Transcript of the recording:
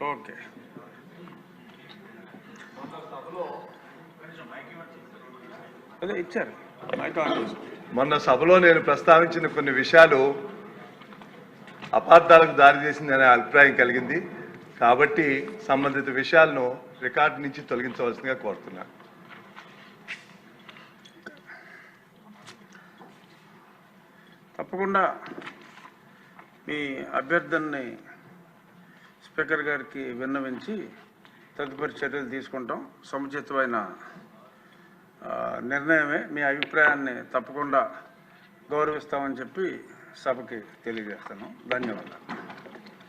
Okay. అదే ఇచ్చారు. మొన్న సభలో నేను ప్రస్తావించిన కొన్ని విషయాలు అపార్థాలకు దారితీసిందనే అభిప్రాయం కలిగింది. కాబట్టి సంబంధిత విషయాలను రికార్డు నుంచి తొలగించవలసిందిగా కోరుతున్నాను తప్పకుండా మీ అభ్యర్థనని స్పీకర్ గారికి విన్నవించి తదుపరి చర్యలు తీసుకుంటాం. సముచితమైన నిర్ణయమే మీ అభిప్రాయాన్ని తప్పకుండా గౌరవిస్తామని చెప్పి సభకి తెలియజేస్తాను ధన్యవాదాలు.